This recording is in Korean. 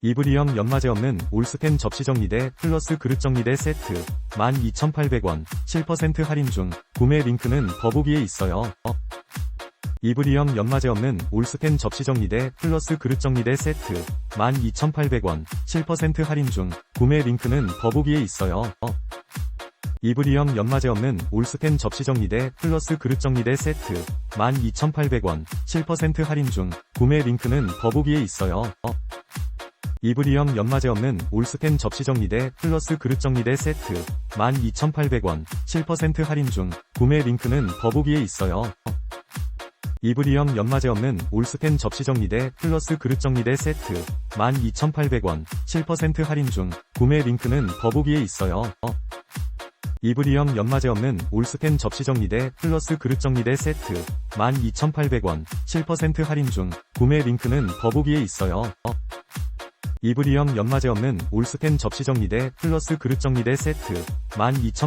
이브리엄 연마제 없는 올스텐 접시 정리대 플러스 그릇 정리대 세트 12,800원 7% 할인 중 구매 링크는 더보기에 있어요. 어. 이브리엄 연마제 없는 올스텐 접시 정리대 플러스 그릇 정리대 세트 12,800원 7% 할인 중 구매 링크는 더보기에 있어요. 어. 이브리엄 연마제 없는 올스텐 접시 정리대 플러스 그릇 정리대 세트 12,800원 7% 할인 중 구매 링크는 더보기에 있어요. 어. 이브리엄 연마제 없는 올스텐 접시 정리대 플러스 그릇 정리대 세트 12,800원 7% 할인 중 구매 링크는 더보기에 있어요. 어. 이브리엄 연마제 없는 올스텐 접시 정리대 플러스 그릇 정리대 세트 12,800원 7% 할인 중 구매 링크는 더보기에 있어요. 어. 이브리엄 연마제 없는 올스텐 접시 정리대 플러스 그릇 정리대 세트 12,800원 7% 할인 중 구매 링크는 더보기에 있어요. 어. 이브리엄 연마제 없는 올스텐 접시 정리대 플러스 그릇 정리대 세트 12,800원